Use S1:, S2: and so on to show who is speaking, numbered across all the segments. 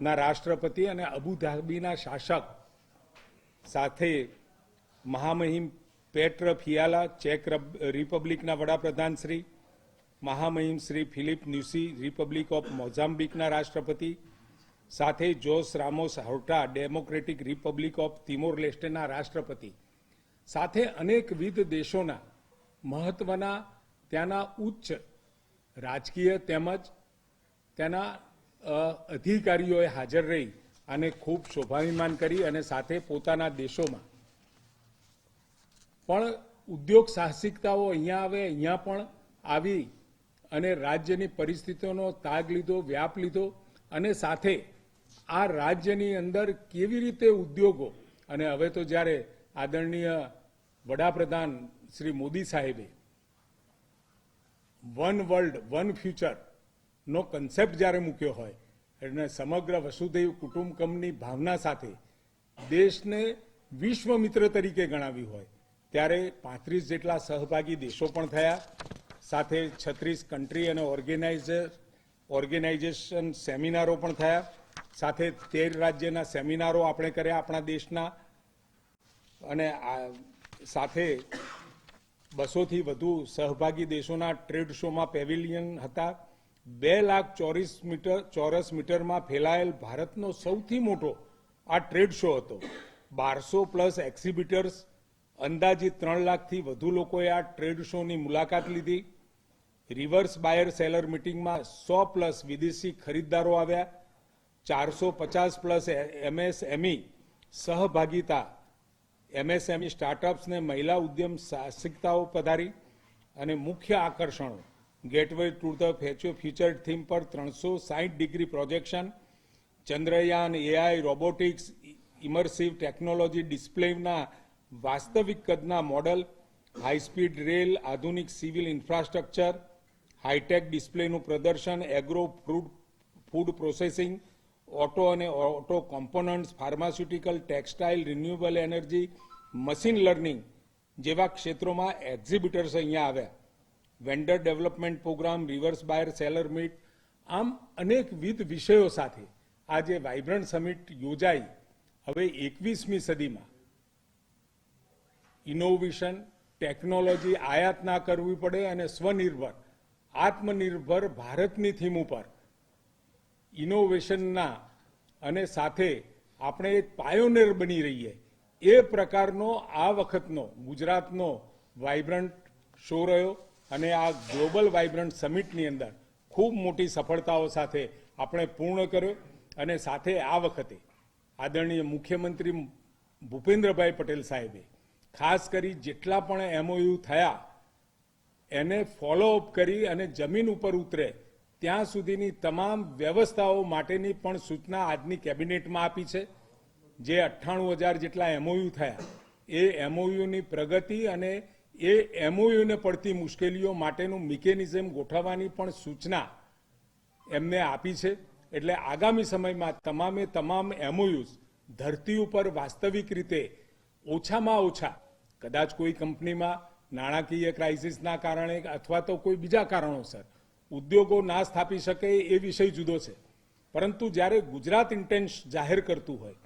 S1: ના રાષ્ટ્રપતિ અને અબુધાબીના શાસક સાથે મહામહિમ પેટ્ર ફિયાલા ચેક રિપબ્લિકના વડાપ્રધાન Shri, મહામહિમ Shri Filipe Nyusi, Republic of મોઝામ્બિકના રાષ્ટ્રપતિ સાથે Jose Ramos Horta, Democratic Republic of Timor લેસ્ટેના રાષ્ટ્રપતિ સાથે અનેકવિધ દેશોના મહત્વના ત્યાંના ઉચ્ચ રાજકીય તેમજ તેના અધિકારીઓએ હાજર રહી અને ખૂબ શોભાભિમાન કરી અને સાથે પોતાના દેશોમાં. પણ ઉદ્યોગ સાહસિકતાઓ અહીંયા આવે, અહીંયા પણ આવી અને રાજ્યની પરિસ્થિતિઓનો તાગ લીધો, વ્યાપ લીધો અને સાથે આ રાજ્યની અંદર કેવી રીતે ઉદ્યોગો અને હવે તો જ્યારે આદરણીય વડાપ્રધાન શ્રી મોદી સાહેબે વન વર્લ્ડ, વન ફ્યુચર નો કન્સેપ્ટ જ્યારે મૂક્યો હોય, એટલે સમગ્ર વસુધૈવ કુટુંબકમની ભાવના સાથે દેશને વિશ્વ મિત્ર તરીકે ગણાવી હોય, ત્યારે પાંત્રીસ જેટલા સહભાગી દેશો પણ થયા. સાથે છત્રીસ કન્ટ્રી અને ઓર્ગેનાઇઝર ઓર્ગેનાઇઝેશન સેમિનારો પણ થયા. સાથે તેર રાજ્યના સેમિનારો આપણે કર્યા આપણા દેશના. અને સાથે બસોથી વધુ સહભાગી દેશોના ટ્રેડ શોમાં પેવિલિયન હતા. બે લાખ ચોરીસ મીટર, ચોરસ મીટરમાં ફેલાયેલ ભારતનો સૌથી મોટો આ ટ્રેડ શો હતો. બારસો પ્લસ એક્ઝિબિટર્સ અંદાજિત ત્રણ લાખથી વધુ લોકોએ આ ટ્રેડ શોની મુલાકાત લીધી. રિવર્સ બાયર સેલર મિટિંગમાં સો પ્લસ વિદેશી ખરીદદારો આવ્યા. ચારસો પચાસ પ્લસ એમએસએમઈ સહભાગિતા, એમએસએમઈ સ્ટાર્ટઅપ્સને મહિલા ઉદ્યમ સાહસિકતાઓ પધારી અને મુખ્ય આકર્ષણો. Gateway to the future theme પર ત્રણસો સાહીઠ degree projection Chandrayaan AI robotics immersive technology ડિસ્પ્લેના વાસ્તવિક કદના મોડલ હાઈસ્પીડ રેલ આધુનિક સિવિલ ઇન્ફ્રાસ્ટ્રક્ચર હાઈટેક ડિસ્પ્લેનું પ્રદર્શન agro fruit food processing auto અને auto components pharmaceutical textile renewable energy machine learning જેવા ક્ષેત્રોમાં એક્ઝિબિટર્સ અહીંયા આવ્યા. Vendor development programme reverse buyer seller meet આમ અનેકવિધ વિષયો સાથે આજે વાઇબ્રન્ટ સમિટ યોજાઈ. હવે એકવીસમી સદીમાં ઇનોવેશન ટેકનોલોજી આયાત ના કરવી પડે અને સ્વનિર્ભર, આત્મનિર્ભર ભારતની થીમ ઉપર ઇનોવેશનના અને સાથે આપણે એક પાયોનેર બની રહીએ. એ પ્રકારનો આ વખતનો ગુજરાતનો વાઇબ્રન્ટ શો રહ્યો. અને આ ગ્લોબલ વાઇબ્રન્ટ સમિટની અંદર ખૂબ મોટી સફળતાઓ સાથે આપણે પૂર્ણ કર્યો અને સાથે આ વખતે આદરણીય મુખ્યમંત્રી ભૂપેન્દ્રભાઈ પટેલ સાહેબે ખાસ કરી જેટલા પણ એમઓયુ થયા, એને ફોલોઅપ કરી અને જમીન ઉપર ઉતરે ત્યાં સુધીની તમામ વ્યવસ્થાઓ માટેની પણ સૂચના આજની કેબિનેટમાં આપી છે. જે અઠ્ઠાણું હજાર જેટલા એમઓયુ થયા, એ એમઓયુની પ્રગતિ અને એ એમઓયુને પડતી મુશ્કેલીઓ માટેનું મિકેનિઝમ ગોઠવવાની પણ સૂચના એમને આપી છે. એટલે આગામી સમયમાં તમામે તમામ એમઓયુઝ ધરતી ઉપર વાસ્તવિક રીતે ઓછામાં ઓછા, કદાચ કોઈ કંપનીમાં નાણાકીય ક્રાઇસિસના કારણે અથવા તો કોઈ બીજા કારણોસર, ઉદ્યોગો ના સ્થાપી શકે એ વિષય જુદો છે. પરંતુ જ્યારે ગુજરાત ઇન્ટેન્સ જાહેર કરતું હોય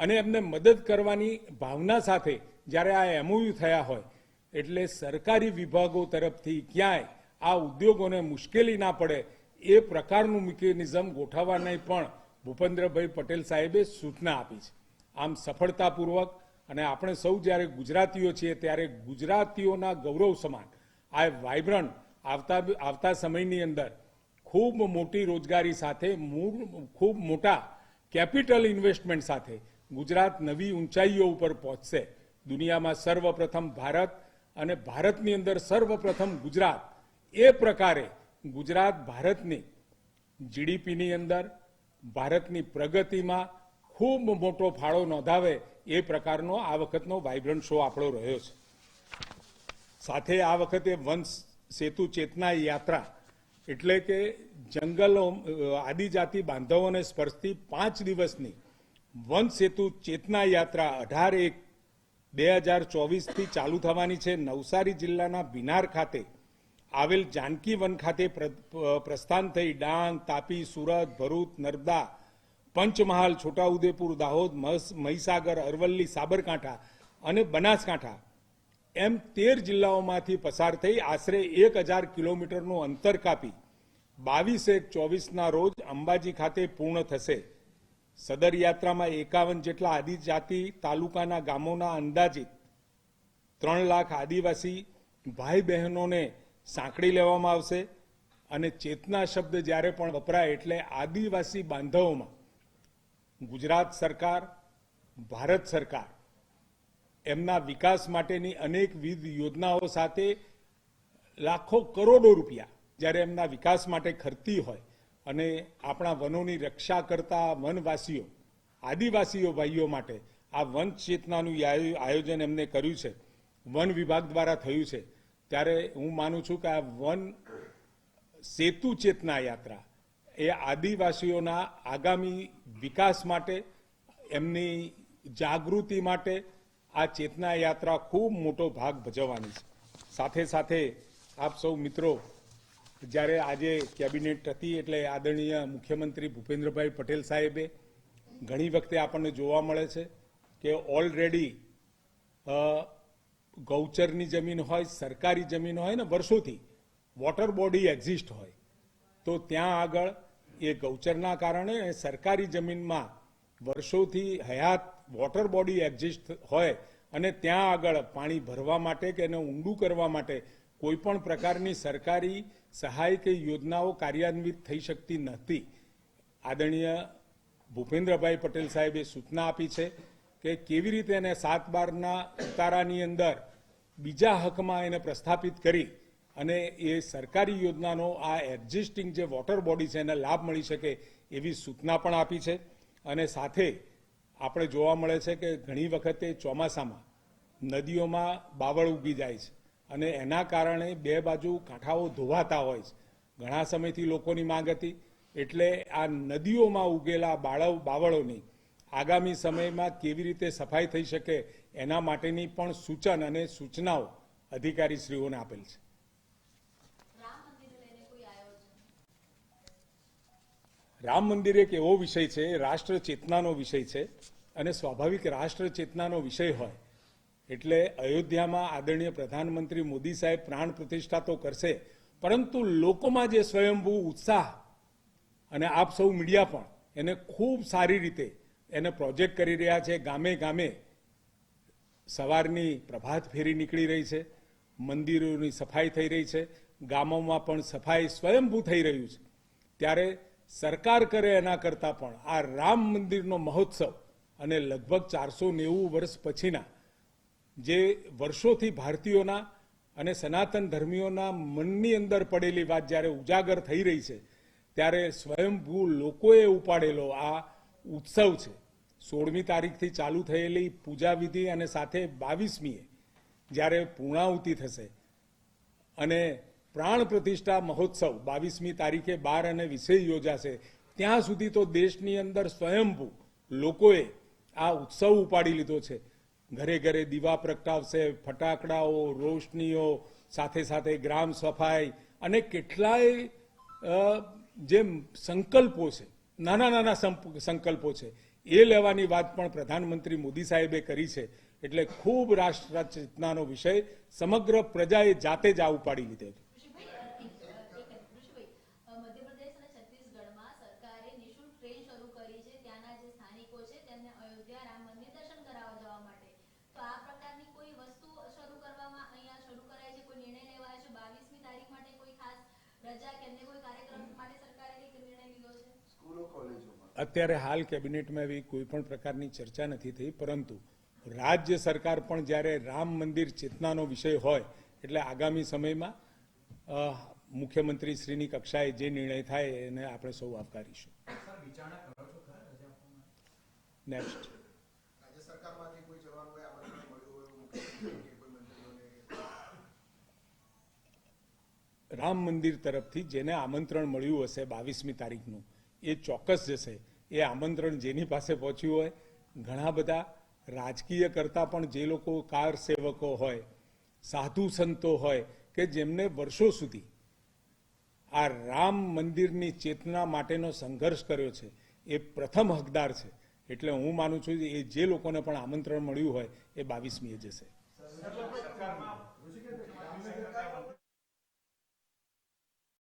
S1: અને એમને મદદ કરવાની ભાવના સાથે જ્યારે આ એમઓયુ થયા હોય એટલે સરકારી વિભાગો તરફથી ક્યાંય આ ઉદ્યોગોને મુશ્કેલી ના પડે એ પ્રકારનું મિકેનિઝમ ગોઠવવાની પણ ભૂપેન્દ્રભાઈ પટેલ સાહેબે સૂચના આપી છે. આમ સફળતાપૂર્વક અને આપણે સૌ જ્યારે ગુજરાતીઓ છીએ ત્યારે ગુજરાતીઓના ગૌરવ સમાન આ વાઇબ્રન્ટ આવતા આવતા સમયની અંદર ખૂબ મોટી રોજગારી સાથે ખૂબ મોટા કેપિટલ ઇન્વેસ્ટમેન્ટ સાથે ગુજરાત નવી ઊંચાઈઓ ઉપર પહોંચશે. દુનિયામાં સર્વપ્રથમ ભારત અને ભારતની અંદર સર્વપ્રથમ ગુજરાત, એ પ્રકારે ગુજરાત ભારતની જીડીપીની અંદર, ભારતની પ્રગતિમાં ખૂબ મોટો ફાળો નોંધાવે એ પ્રકારનો આ વખતનો વાઇબ્રન્ટ શો આપણો રહ્યો છે. સાથે આ વખતે વંશ સેતુ ચેતના યાત્રા એટલે કે જંગલો, આદિજાતિ બાંધવોને સ્પર્શતી પાંચ દિવસની વંશ સેતુ ચેતના યાત્રા અઢાર એક બે હજાર ચોવીસથી ચાલુ થવાની છે નવસારી જિલ્લાના બિનાર ખાતે. આવેલ જાનકી વન ખાતે પ્ર- પ્રસ્થાન થઈ ડાંગ, તાપી, સુરત, ભરૂચ, નર્મદા, પંચમહાલ, છોટાઉદેપુર, દાહોદ મહસ- મહીસાગર, અરવલ્લી, સાબરકાંઠા અને બનાસકાંઠા. એમ તેર જિલ્લાઓમાંથી પસાર થઈ આશરે એક હજાર કિલોમીટરનું અંતર કાપી. બાવીસ એક ચોવીસના રોજ અંબાજી ખાતે પૂર્ણ થશે. સદર યાત્રામાં એકાવન જેટલા આદિજાતિ તાલુકાના ગામોના અંદાજિત ત્રણ લાખ આદિવાસી ભાઈ બહેનોને સાંકળી લેવામાં આવશે અને ચેતના શબ્દ જ્યારે પણ વપરાય એટલે આદિવાસી બાંધવોમાં ગુજરાત સરકાર, ભારત સરકાર એમના વિકાસ માટેની અનેકવિધ યોજનાઓ સાથે લાખો કરોડો રૂપિયા જ્યારે એમના વિકાસ માટે ખર્ચતી હોય અને આપણા વનોની રક્ષા કરતા વનવાસીઓ, આદિવાસીઓ ભાઈઓ માટે આ વન ચેતનાનું આયોજન એમને કર્યું છે. વન વિભાગ દ્વારા થયું છે. ત્યારે હું માનું છું કે આ વન સેતુ ચેતના યાત્રા એ આદિવાસીઓના આગામી વિકાસ માટે, એમની જાગૃતિ માટે આ ચેતના યાત્રા ખૂબ મોટો ભાગ ભજવવાની છે. સાથે સાથે આપ સૌ મિત્રો જ્યારે આજે કેબિનેટ હતી એટલે આદરણીય મુખ્યમંત્રી ભૂપેન્દ્રભાઈ પટેલ સાહેબે ઘણી વખતે આપણને જોવા મળે છે કે ઓલરેડી ગૌચરની જમીન હોય, સરકારી જમીન હોય ને વર્ષોથી વોટર બોડી એક્ઝિસ્ટ હોય. તો ત્યાં આગળ એ ગૌચરના કારણે સરકારી જમીનમાં વર્ષોથી હયાત વોટર બોડી એક્ઝિસ્ટ હોય અને ત્યાં આગળ પાણી ભરવા માટે કે એને ઊંડું કરવા માટે કોઈ પણ પ્રકારની સરકારી સહાય કે યોજનાઓ કાર્યાન્વિત થઈ શકતી નથી. આદરણીય ભૂપેન્દ્રભાઈ પટેલ સાહેબે સૂચના આપી છે કે કેવી રીતે એને સાત બારના ઉતારાની અંદર બીજા હકમાં એને પ્રસ્થાપિત કરી અને એ સરકારી યોજનાનો આ એક્ઝિસ્ટિંગ જે વોટર બોડી છે એને લાભ મળી શકે એવી સૂચના પણ આપી છે. અને સાથે આપણે જોવા મળે છે કે ઘણી વખતે ચોમાસામાં નદીઓમાં બાવળ ઉગી જાય છે. અને એના કારણે બે બાજુ કાંઠાઓ ધોવાતા હોય છે. ઘણા સમયથી લોકોની માંગ હતી. એટલે આ નદીઓમાં ઉગેલા બાળવ બાવળોની આગામી સમયમાં કેવી રીતે સફાઈ થઈ શકે એના માટેની પણ સૂચન અને સૂચનાઓ અધિકારીશ્રીઓને આપેલ છે.
S2: રામ
S1: મંદિર એક એવો વિષય છે રાષ્ટ્ર ચેતનાનો વિષય છે અને સ્વાભાવિક રાષ્ટ્ર ચેતનાનો વિષય હોય એટલે અયોધ્યામાં આદરણીય પ્રધાનમંત્રી મોદી સાહેબ પ્રાણ પ્રતિષ્ઠા તો કરશે, પરંતુ લોકોમાં જે સ્વયંભૂ ઉત્સાહ અને આપ સૌ મીડિયા પણ એને ખૂબ સારી રીતે એને પ્રોજેક્ટ કરી રહ્યા છે. ગામે ગામે સવારની પ્રભાત ફેરી નીકળી રહી છે, મંદિરોની સફાઈ થઈ રહી છે, ગામોમાં પણ સફાઈ સ્વયંભૂ થઈ રહ્યું છે. ત્યારે સરકાર કરે એના કરતાં પણ આ રામ મંદિરનો મહોત્સવ અને લગભગ ચારસો નેવું વર્ષ પછીના જે વર્ષોથી ભારતીયોના અને સનાતન ધર્મીઓના મનની અંદર પડેલી વાત જ્યારે ઉજાગર થઈ રહી છે, ત્યારે સ્વયંભૂ લોકોએ ઉપાડેલો આ ઉત્સવ છે. સોળમી તારીખથી ચાલુ થયેલી પૂજાવિધિ અને સાથે બાવીસમીએ જ્યારે પૂર્ણાહુતિ થશે અને પ્રાણ પ્રતિષ્ઠા મહોત્સવ બાવીસમી તારીખે બાર અને વિષય યોજાશે, ત્યાં સુધી તો દેશની અંદર સ્વયંભૂ લોકોએ આ ઉત્સવ ઉપાડી લીધો છે. ઘરે ઘરે દીવા પ્રગટાવશે, ફટાકડાઓ, રોશનીઓ, સાથે સાથે ગ્રામ સફાઈ અને કેટલાય જે સંકલ્પો છે, નાના નાના સંકલ્પો છે, એ લેવાની વાત પણ પ્રધાનમંત્રી મોદી સાહેબે કરી છે. એટલે ખૂબ રાષ્ટ્ર ચેતનાનો વિષય સમગ્ર પ્રજાએ જાતે જ આ ઉપાડી લીધો છે
S2: ઋષિભાઈ એક એક ઋષિભાઈ અ, મધ્યપ્રદેશ અને છત્તીસગઢમાં સરકારે નિઃશુલ્ક ટ્રેન શરૂ કરી છે ત્યાંના જે સ્થાનિકો છે તેમને અયોધ્યા રામ મંદિર દર્શન કરાવવા જવા માટે તો આ પ્રકારની કોઈ વસ્તુ શરૂ કરવામાં અહીંયા શરૂ કરાય છે કોઈ નિર્ણય લેવાયો છે બાવીસમી તારીખ માટે કોઈ ખાસ રજા કે અન્ય કોઈ કાર્યક્રમ માટે સરકારે કંઈક નિર્ણય લીધો છે
S3: સ્કૂલો કોલેજોમાં
S1: અત્યારે હાલ કેબિનેટમાં એવી કોઈ પણ પ્રકારની ચર્ચા નથી થઈ પરંતુ રાજ્ય સરકાર પણ જ્યારે રામ મંદિર ચેતનાનો વિષય હોય એટલે આગામી સમયમાં મુખ્યમંત્રી શ્રીની કક્ષાએ જે નિર્ણય થાય એને આપણે સૌ આવકારીશું. નેક્સ્ટ રામ મંદિર તરફથી જેને આમંત્રણ મળ્યું હશે બાવીસમી તારીખનું એ ચોક્કસ જશે. એ આમંત્રણ જેની પાસે પહોંચ્યું હોય, ઘણા બધા રાજકીય કરતા પણ જે લોકો કાર સેવકો હોય, સાધુ સંતો હોય, કે જેમને વર્ષો સુધી આ રામ મંદિરની ચેતના માટેનો સંઘર્ષ કર્યો છે, એ પ્રથમ હકદાર છે. એટલે હું માનું છું કે એ જે લોકોને પણ આમંત્રણ મળ્યું હોય, એ બાવીસમીએ જશે.